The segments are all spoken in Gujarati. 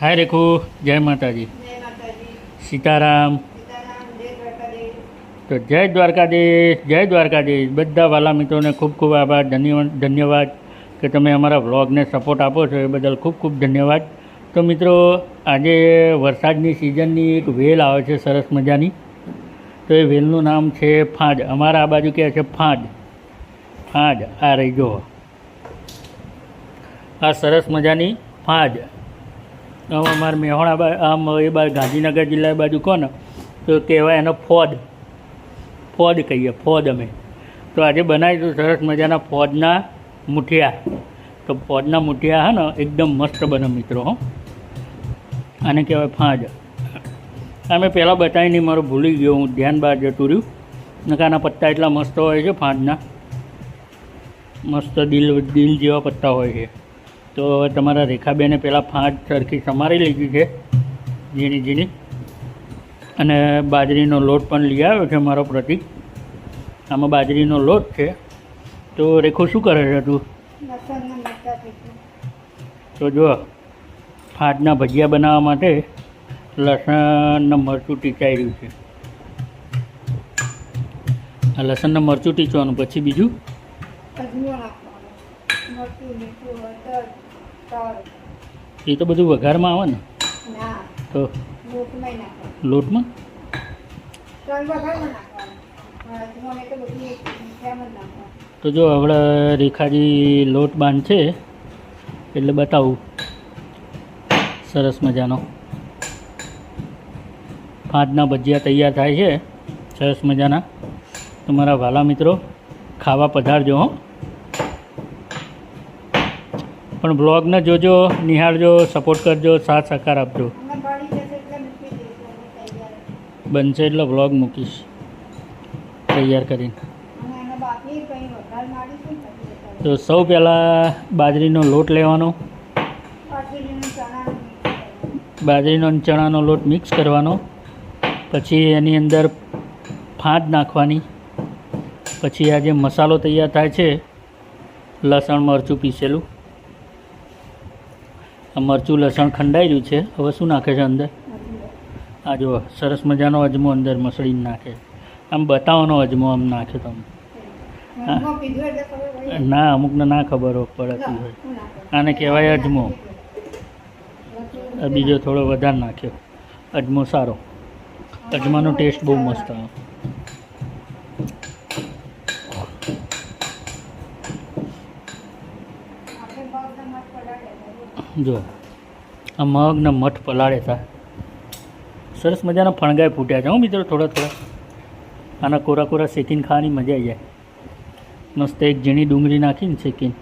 હાય રેખુ, જય માતાજી. સીતારામ. તો જય દ્વારકાધીશ જય દ્વારકાધીશ. બધા વાલા મિત્રોને ખૂબ ખૂબ આભાર ધન્યવાદ ધન્યવાદ કે તમે અમારા વ્લોગને સપોર્ટ આપો છો, એ બદલ ખૂબ ખૂબ ધન્યવાદ. તો મિત્રો, આજે વરસાદની સિઝનની એક વેલ આવે છે, સરસ મજાની. તો એ વેલનું નામ છે ફાંજ અમારા આ બાજુ કહે છે? ફાંદ. ફાંજ આ રહી, જુઓ. આ સરસ મજાની ફાંદ. આમ અમારા મેહોણા બા આમ એ બાજુ ગાંધીનગર જિલ્લા બાજુ કોને તો કહેવાય એનો ફોદ. ફોદ કહીએ, ફોદ અમે. તો આજે બનાવીશું સરસ મજાના ફોદના મુઠિયા. તો ફોદના મુઠિયા હે ને, એકદમ મસ્ત બને મિત્રો, હો. આને કહેવાય ફાંજ. અમે પહેલાં બતાવી નહીં, મારું ભૂલી ગયો, હું ધ્યાન બહાર જતું રહ્યું. નકાના પત્તા એટલા મસ્ત હોય છે ફાંજના. મસ્ત દિલ દિલ જેવા પત્તા હોય છે. તો તમારા રેખાબેને પહેલાં ફાંટ સરખી સમારી લીધી છે ઝીણી ઝીણી. અને બાજરીનો લોટ પણ લઈ આવ્યો છે મારો પ્રતિક. આમાં બાજરીનો લોટ છે. તો રેખો શું કરે છે તું? લસણના તો જો ફાટના ભજીયા બનાવવા માટે લસણ ને મરચું ટીચાઈ રહ્યું છે. આ લસણને મરચું ટીચવાનું પછી બીજું? મરચું મીઠું હળદર. એ તો બધું વઘારમાં આવે ને? તો? લોટમાં? તો જ હવે રેખાજી લોટ બાંધશે એટલે બતાવું. સરસ મજાનો. પાંચના ભજીયા તૈયાર થાય છે. સરસ મજાના. તમારા વાલા મિત્રો ખાવા પધારજો હો. પણ બ્લોગને જોજો, નિહાળજો સપોર્ટ કરજો, સાથ સહકાર આપજો. બનશે એટલે બ્લોગ મૂકીશ. તૈયાર કરીને. તો સૌ પહેલાં બાજરીનો લોટ લેવાનો. બાજરીનો ચણાનો લોટ મિક્સ કરવાનો. પછી એની અંદર ફાંદ નાખવાની. પછી આ જે મસાલો તૈયાર થાય છે, લસણ, મરચું પીસેલું. આ મરચું લસણ ખંડાઈ રહ્યું છે. હવે શું નાખે છે અંદર? આ જો સરસ મજાનો અજમો અંદર મસળીને નાખે. આમ બતાવવાનો અજમો આમ નાખે તમે. ના અમુકને ના ખબર પડતી હોય. આને કહેવાય અજમો. આ બીજો થોડો વધારે નાખ્યો. અજમો સારો. અજમાનો ટેસ્ટ બહુ મસ્ત આવે આપણે મગના મઠ પલાળ્યા જો, આ મગને મઠ પલાળે હતા સરસ મજાના ફણગાય ફૂટ્યા છે હું મિત્રો, થોડા થોડા આના કોરા કોરા શેકીને ખાવાની મજા આવી જાય મસ્ત એક ઝીણી ડુંગળી નાખીને શેકીને.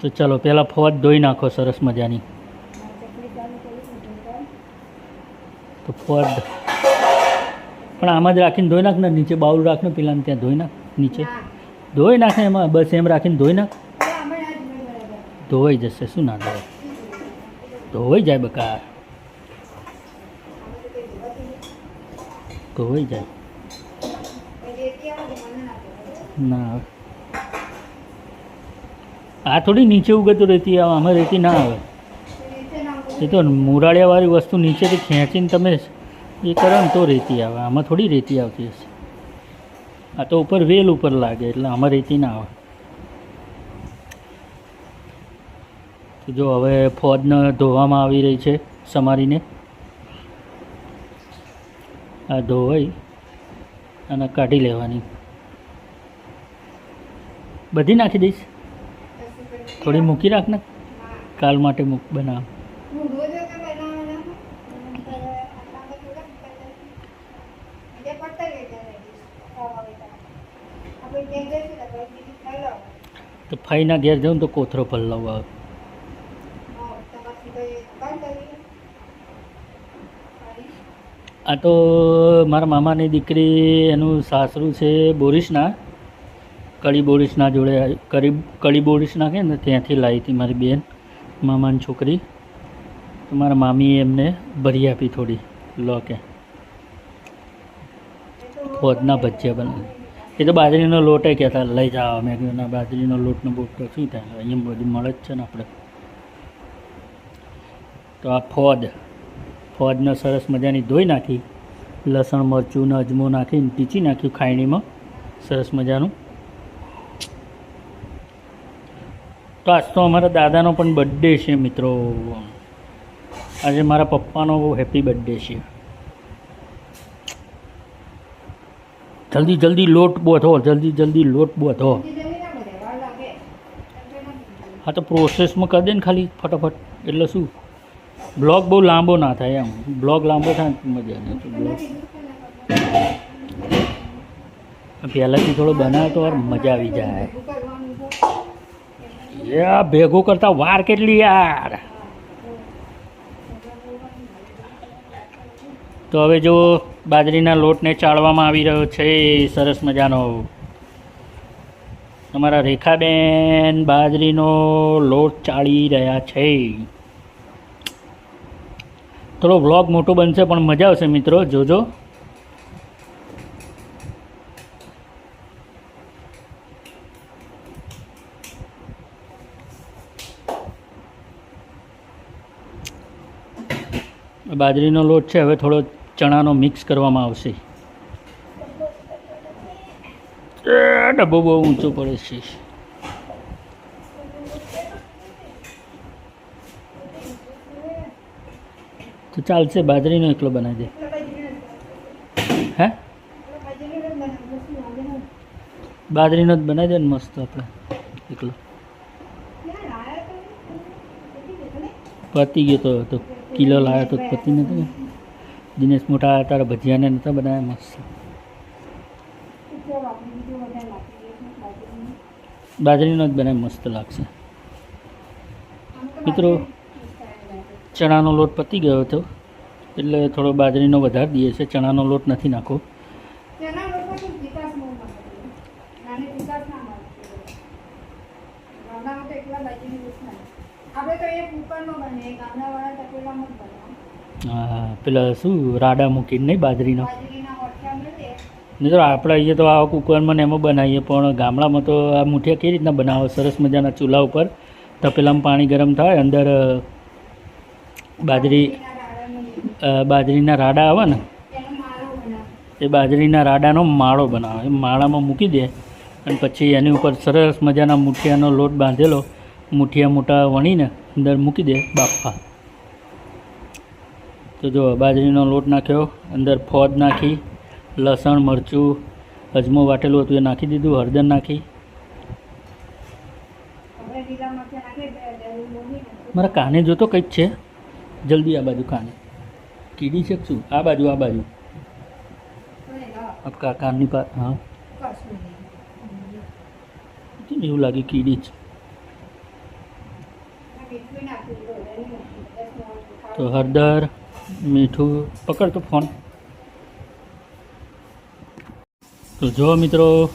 તો ચાલો પહેલાં ફવાજ ધોઈ નાખો સરસ મજાની. તો ફવાદ પણ આમાં જ રાખીને ધોઈ નાખ ને, નીચે બાઉલ રાખને, પેલાને ત્યાં ધોઈ નાખ, નીચે. ધોઈ નાખે એમાં? બસ એમ રાખીને ધોઈ નાખ. ધોવાઈ જશે. શું ના ધોવાય? ધોવાઈ જાય બકા. ધોવાઈ જાય. ને. આ થોડી નીચે ઉગતું રહેતી આમાં રહેતી ના આવે. એ તો મુરાળિયાવાળી વસ્તુ નીચેથી ખેંચીને તમે એ કરો ને તો રેતી આવે. આમાં થોડી રેતી આવતી હશે. આ તો ઉપર વેલ ઉપર લાગે એટલે આમાં રેતી ના આવે. તો જો હવે ફોજને ધોવામાં આવી રહી છે સમારીને. આ ધોવાઈ અને કાઢી લેવાની. બધી નાખી દઈશ? થોડી મૂકી રાખ ને? કાલ માટે મૂક બનાવ હું રોજ કે બનાવવાના. નંતર આટલામાં થોડા મુકાતા. એટલે પડતા ગઈ ત્યારે ખાવા બેઠા. આપણે ત્યાં જઈશું ને પછી બીજું ખાઈ લો. તો ઘેર જાઉં તો કોથરો પલ્લવ આવે. આ તો મારા મામાની દીકરી, એનું સાસરું છે બોરિસના, કળી બોરિસના જોડે કરી, કળી બોરિસના કે ને, ત્યાંથી લાવી હતી મારી બેન, મામાની છોકરી. તો મારા મામીએ એમને ભરી આપી થોડી, લો કે. ફોજના ભજીયા બનાવી. એ તો બાજરીનો લોટ એ કહેતા, લઈ જાઓ મેં કીધું બાજરીનો લોટનો બોટ શું થાય? અહીંયા બધું મળે જ છે ને આપણે. તો આ ફોદ, ફોદને સરસ મજાની ધોઈ નાખી, લસણ, મરચું અજમો નાખીને ટીચી નાખ્યું ખાયણીમાં, સરસ મજાનું. તો આજ તો અમારા દાદાનો પણ બર્થડે છે મિત્રો. આજે મારા પપ્પાનો હેપી બર્થડે છે. જલ્દી જલ્દી લોટ બોધો, જલ્દી જલ્દી લોટ બોધો. હા, તો પ્રોસેસમાં કરી દે ને ખાલી, ફટાફટ. એટલે શું? બ્લોગ બહુ લાંબો ના થાય એમ. બ્લોગ લાંબો થાય મજા નહીં બ્લોગ પહેલાંથી થોડો બનાવે તો મજા આવી જાય. યા. ભેગું કરતા વાર કેટલી યાર. તો હવે જો બાજરીના લોટને ચાળવામાં આવી રહ્યો છે. સરસ મજાનો. અમારા રેખાબેન બાજરીનો લોટ ચાળી રહ્યા છે. થોડો વ્લોગ મોટો બનશે પણ મજા આવશે મિત્રો. જોજો. બાજરીનો લોટ છે, હવે થોડો ચણાનો મિક્સ કરવામાં આવશે. ડબ્બો બહુ ઊંચો પડે છે. તો ચાલશે, બાજરીનો એકલો બનાવી દે. હે? બાજરીનો જ બનાવી દે ને મસ્ત આપણે, એકલો. પતી ગયું તો કિલો લાવ્યો તો પતી નથી ને. દિનેશ મોટા તારા ભજીયાને નહોતા બનાવ્યા મસ્ત બાજરીનું. જ બનાવી મસ્ત લાગશે મિત્રો. ચણાનો લોટ પતી ગયો હતો, એટલે થોડો બાજરીનો વધારે દઈએ છે ચણાનો લોટ નથી નાખો આપણે તો એ કુકરમાં બને, ગામડાવાળા તપેલામાં જ બનાવે હા પેલા શું, રાડા મૂકીને નહીં, બાજરીનો? નહીં તો આપણે અહીંયા તો આ કુકરમાં ને એમાં બનાવીએ, પણ ગામડામાં તો આ મૂઠિયા કેવી રીતના બનાવો? સરસ મજાના ચૂલા ઉપર તપેલામાં પાણી ગરમ થાય, અંદર બાજરી બાજરીના રાડા આવે ને, એ બાજરીના રાડાનો માળો બનાવે. એ માળામાં મૂકી દે અને પછી એની ઉપર સરસ મજાના મૂઠિયાનો લોટ બાંધેલો, મૂઠિયા મોટા વણીને અંદર મૂકી દે બાફા તો જો બાજરીનો લોટ નાખ્યો, અંદર ફોદ નાખી, લસણ, મરચું, અજમો વાટેલું હતું એ નાખી દીધું, હળદર નાખી. મારા કાને જોતો કંઈક છે? જલ્દી આ બાજુ કાને. કીડી છે શું? આ બાજુ આ બાજુ. આ કાનની પા હા. એવું લાગે કીડી જ? તો હળદર મીઠું પકડ તો ફોન. તો જો મિત્રો,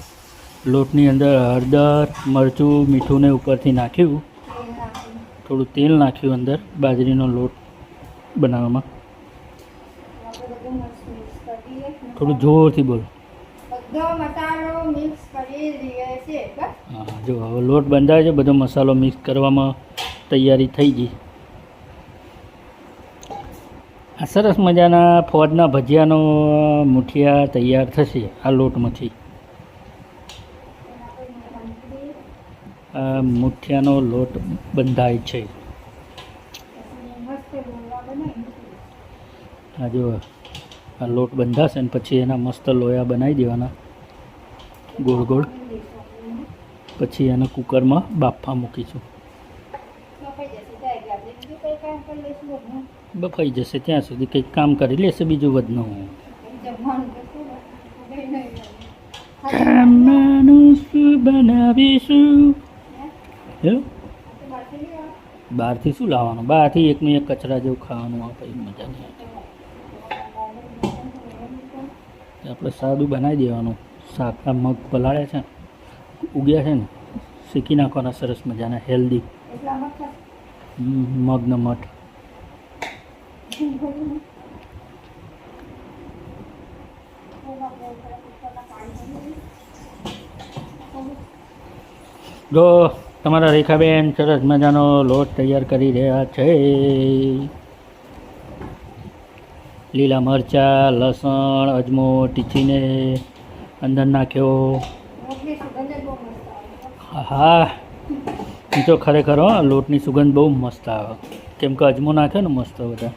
લોટની અંદર હળદર, મરચું મીઠુંને ઉપરથી નાખ્યું. થોડું તેલ નાખ્યું અંદર બાજરીનો લોટ બનાવવામાં. થોડું જોરથી બોલ. હા, જો હવે લોટ બંધાય છે, બધો મસાલો મિક્સ કરવામાં તૈયારી થઈ ગઈ. સરસ મજાના ફોજના ભજીયાનો મુઠિયા તૈયાર થશે આ લોટમાંથી. આ મુઠિયાનો લોટ બંધાય છે. આ જો, આ લોટ બંધાશે ને પછી એના મસ્ત લોયા બનાવી દેવાના. ગોળ ગોળ. પછી એને કુકરમાં બાફા મૂકીશું. કંઈ બફાઈ જશે ત્યાં સુધી કંઈક કામ કરી લેશે બીજું વધનું જમવાનું શું કંઈ બનાવીશું? આવે. બહારથી શું લાવવાનું? બહારથી એકનું એક કચરા જેવું ખાવાનું આ પછી મજા નહીં આવતી. આપણે સાદું બનાવી દેવાનું. શાક મગ પલાળ્યા છે. ને, ઉગ્યા છે ને. શીખી નાખવાના સરસ મજાના હેલ્ધી મગનો મઠ થશે. થોડા બહુ થોડા કુકરના પાણી ભરી દઈએ. જો તમારા રેખાબેન સરસ મજાનો લોટ તૈયાર કરી રહ્યા છે. લીલા મરચાં, લસણ અજમો ટીચીને અંદર નાખ્યો. હા તો ખરેખર લોટની સુગંધ બહુ મસ્ત આવે. કેમ કે અજમો નાખ્યો ને મસ્ત બધા.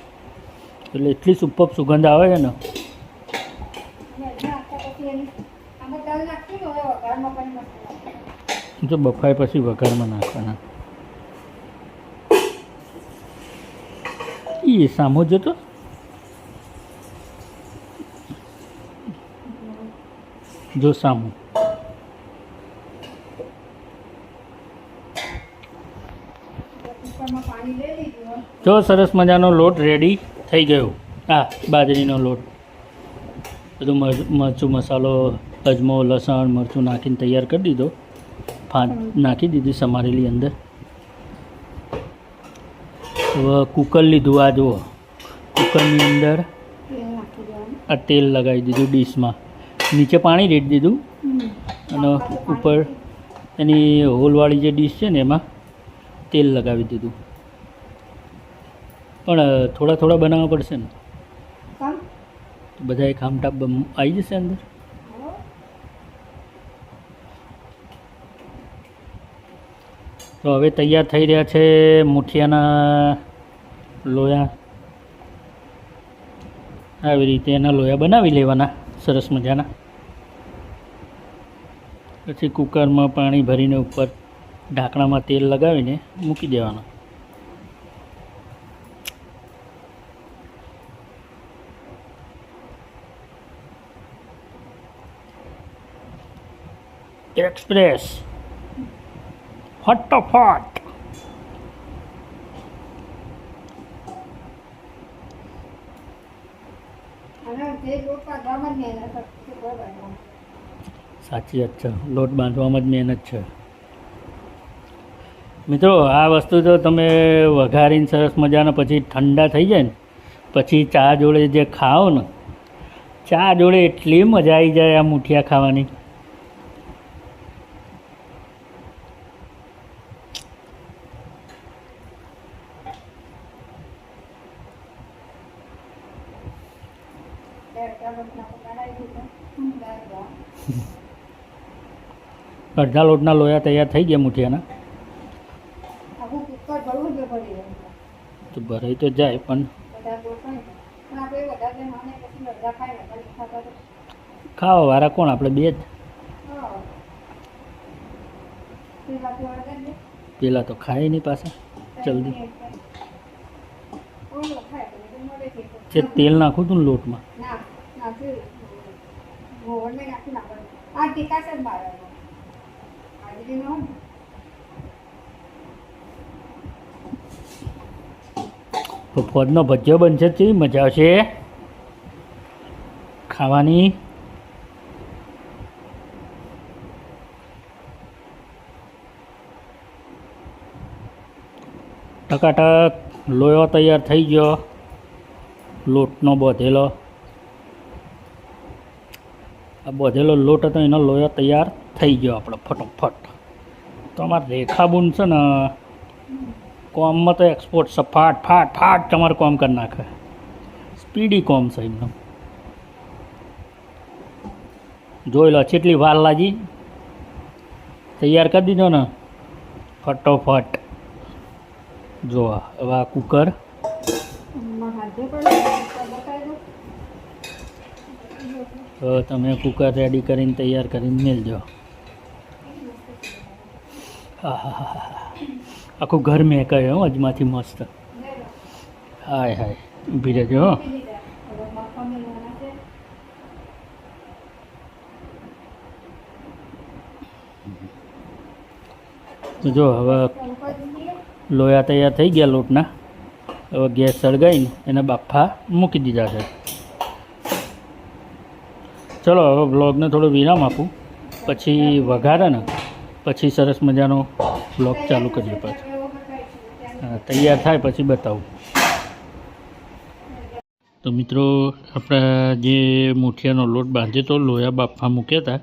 એટલે એટલી સુપર સુગંધ આવે છે ને. જો બફાય પછી વઘારમાં નાખવાના. એ સામો જતો જો સામું. જો સરસ મજાનો લોટ રેડી થઈ ગયો. હા બાજરીનો લોટ. બધું મર- મરચું મસાલો, અજમો, લસણ, મરચું નાખીને તૈયાર કરી દીધો. ફાંદ નાખી દીધી સમારેલી અંદર. હવે કુકર લીધું આ જુઓ. કુકરની અંદર આ તેલ લગાવી દીધું ડીશમાં. નીચે પાણી રેડી દીધું. અને ઉપર એની હોલવાળી જે ડીશ છે ને એમાં તેલ લગાવી દીધું. પણ થોડા થોડા બનાવવા પડશે ને. બધા એક આમટા આવી જશે અંદર? તો હવે તૈયાર થઈ રહ્યા છે મુઠિયાના લોયા. આવી રીતે એના લોયા બનાવી લેવાના સરસ મજાના. પછી કુકરમાં પાણી ભરીને ઉપર ઢાંકણામાં તેલ લગાવીને મૂકી દેવાના. એક્સપ્રેસ ફટાફટ સાચી વાત છે. લોટ બાંધવામાં જ મહેનત છે. મિત્રો આ વસ્તુ તો તમે વઘારીને સરસ મજાના પછી ઠંડા થઈ જાય ને પછી ચા જોડે જે ખાઓ ને ચા જોડે એટલી મજા આવી જાય આ મુઠિયા ખાવાની બે અડધા લોટના પકાડાઈ દીધા દાળ ભાત. અડધા લોટના લોયા તૈયાર થઈ ગયા મુઠિયાના. તો ભરાઈ તો જાય પણ ખાવા વાળા કોણ? આપણે બે જ. પેલા તો ખાય નહીં પાછા જલ્દી. જે તેલ નાખું તું લોટમાં. આ ટીકા સર મારે હાજરીનો હોય ને તો ફોજનો ભજીયો બનશે કેવી મજા આવશે? ખાવાની? ટકાટક લોયો તૈયાર થઈ ગયો. લોટનો બોધેલો. આ બધેલો લોટ હતો, એનો લોયો તૈયાર થઈ ગયો આપણો, ફટોફટ. તો અમારે રેખાબુન છે ને, કોમમાં તો એક્સપોર્ટ છે, ફાટ ફાટ ફાટ તમારે કોમ કરી નાખે. સ્પીડી કોમ છે એમનો. જોઈ લો કેટલી વાર લાગી. તૈયાર કરી દીધો ને, ફટોફટ. જો હવે આ કુકર એમાં હાથે પડે બતાવી દો તો તમે કુકર રેડી કરીને તૈયાર કરીને મેળજો. આખું ઘર મેં કહ્યું અજમાંથી મસ્ત. હાય હાય. ઊભી રહેજો. તો જો, હવે લોયા તૈયાર થઈ ગયા લોટના. હવે ગેસ સળગાઈને એને બાફા મૂકી દીધા છે. ચલો, હવે બ્લોગને થોડો વિરામ આપું. પછી વઘારાને પછી સરસ મજાનો બ્લોગ ચાલુ કરીએ પાછો. તૈયાર થાય પછી બતાવું. તો મિત્રો, આપણા જે મુઠિયાનો લોટ બાંધ્યો તો લોયા બાફા મૂક્યા હતા.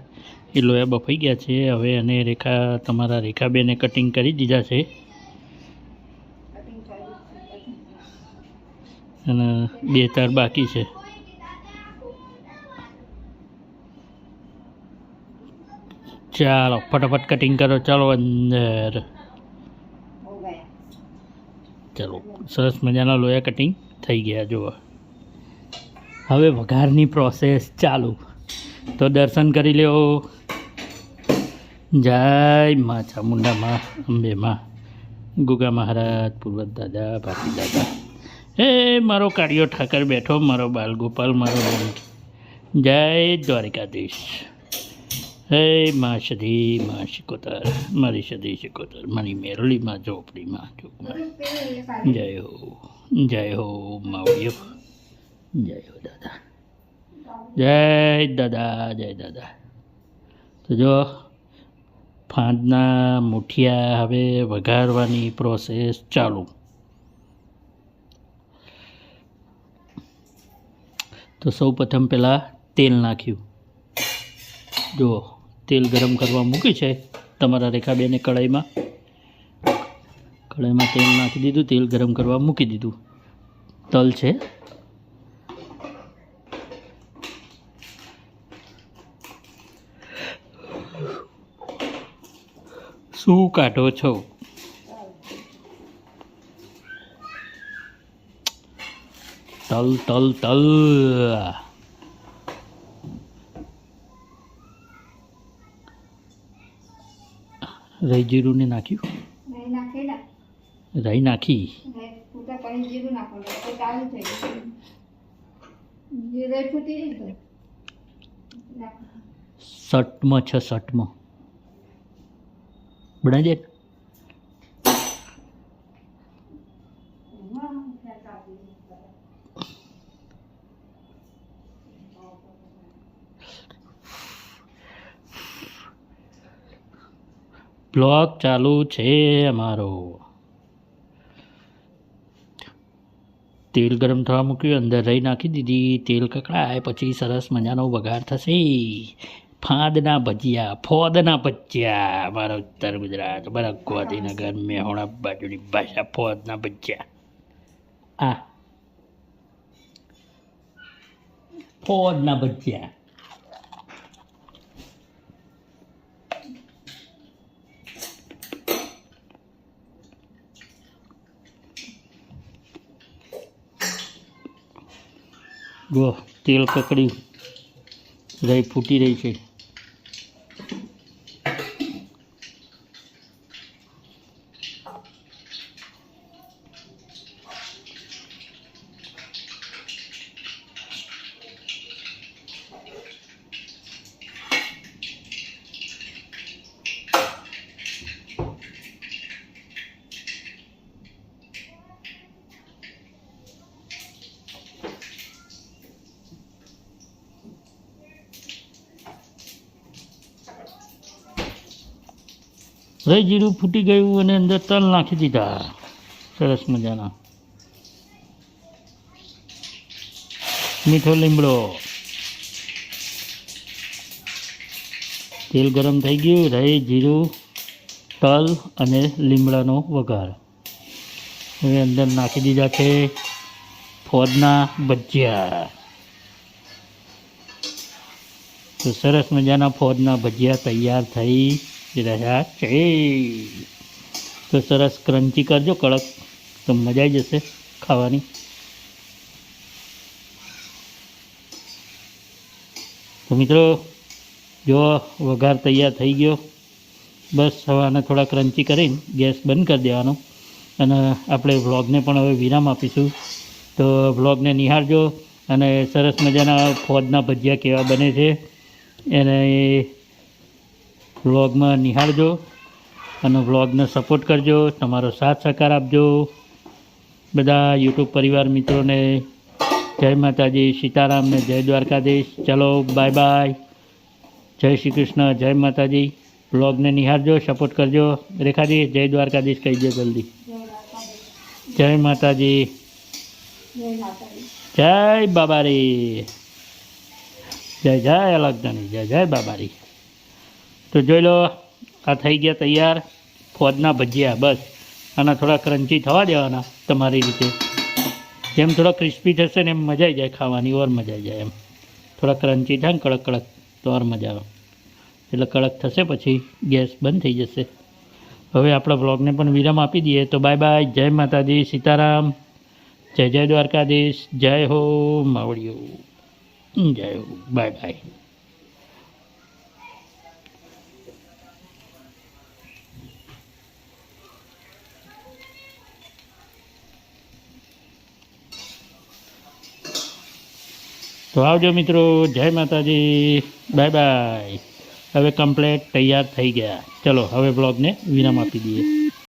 એ લોયા બફાઈ ગયા છે. હવે અને રેખા, તમારા રેખાબેને કટિંગ કરી દીધા છે. અને બે તાર બાકી છે. ચાલો, ફટાફટ કટિંગ કરો, ચાલો અંદર. ચાલો, સરસ મજાના લોયા કટિંગ થઈ ગયા, જુઓ. હવે વઘારની પ્રોસેસ ચાલુ. તો દર્શન કરી લ્યો. જય મા ચામુંડામાં અંબેમાં ગુગા મહારાજ પૂર્વત દાદા ભાતી દાદા. એ મારો કાળિયો ઠાકર બેઠો, મારો બાલગોપાલ, મારો જય દ્વારિકાધીશ. હે મા સધી, મા શિકોતર, મારી સધી શિકોતર, મારી મેરળીમાં ઝોપડીમાં સારું. જય હો જય હો માવડીઓ. જય હો દાદા. જય દાદા જય દાદા. તો જો, ફાંદના મુઠિયા હવે વઘારવાની પ્રોસેસ ચાલુ. તો સૌ પ્રથમ પહેલાં તેલ નાખ્યું. જુઓ. તેલ ગરમ કરવા મૂકી છે તમારા રેખાબેને કઢાઈમાં. કઢાઈમાં તેલ નાખી દીધું, તેલ ગરમ કરવા મૂકી દીધું. તલ છે. શું કાઢો છો? તલ તલ તલ. રહી જીરું ને નાખ્યું? રાઈ નાખી? ને છ પછી બનાવી નાખવાનું. તો ચાલુ થઈ ગયું. જીરું ફૂટી ગયું તો. નાખ. સટમાં છે સટમાં બનાવી દે હા, ત્યાં કાપી દીધું. બ્લોગ ચાલુ છે અમારો. તેલ ગરમ થવા મૂક્યું, અંદર રહી નાખી દીધી. તેલ કકડાય પછી સરસ મજાનો વઘાર થશે. ફાદના ભજીયા, ફોદના ભજીયા, અમારા ઉત્તર ગુજરાત અમારા ગાંધીનગર મેહોણા બાજુની ભાષા, ફોદના ભજીયા. આ. ફોદના ભજીયા. જો તેલ પકડ્યું રહી ફૂટી રહી છે. રહી જીરું ફૂટી ગયું અને અંદર તલ નાખી દીધા. સરસ મજાના. મીઠો લીમડો. તેલ ગરમ થઈ ગયું રહી જીરું, તલ અને લીમડાનો વઘાર. હવે અંદર નાખી દીધા છે ફોદના ભજીયા. તો સરસ મજાના ફોદના ભજીયા તૈયાર થઈ રહ્યા છે. તો સરસ ક્રન્ચી કરજો કડક. તો મજા આવી જશે ખાવાની. તો મિત્રો, જો વઘાર તૈયાર થઈ ગયો, બસ હવે આને થોડા ક્રન્ચી કરીને ગેસ બંધ કરી દેવાનો. અને આપણે વ્લોગને પણ હવે વિરામ આપીશું. તો વ્લોગને નિહાળજો અને સરસ મજાના ફોદના ભજીયા કેવા બને છે. એને વ્લોગમાં નિહાળજો અને વ્લોગને સપોર્ટ કરજો, તમારો સાથ સહકાર આપજો. બધા યુટ્યુબ પરિવાર મિત્રોને જય માતાજી સીતારામને જય દ્વારકાધીશ. ચલો બાય બાય જય શ્રી કૃષ્ણ, જય માતાજી. વ્લોગને નિહાળજો, સપોર્ટ કરજો. રેખાજી, જય દ્વારકાધીશ કહી દો જલ્દી. જય માતાજી. જય બાબારી. જય જય અલગધણી જય જય બાબારી. તો જોઈ લો, આ થઈ ગયા તૈયાર. ફોદના ભજીયા, બસ. આના થોડા ક્રન્ચી થવા દેવાના તમારી રીતે. જેમ થોડા ક્રિસ્પી થશે ને એમ મજા આવી જાય ખાવાની, ઓર મજા આવી જાય એમ. થોડા ક્રન્ચી થાય ને કડક કડક, તો ઓર મજા આવે. એટલે કડક થશે પછી ગેસ બંધ થઈ જશે. હવે આપણા વ્લોગને પણ વિરામ આપી દઈએ. તો બાય બાય, જય માતાજી, સીતારામ. જય જય દ્વારકાધીશ, જય હો માવડિયો જય હો, બાય બાય. તો આવજો મિત્રો. જય માતાજી. બાય બાય હવે કમ્પ્લેટ તૈયાર થઈ ગયા. ચલો, હવે બ્લોગને વિરામ આપી દઈએ.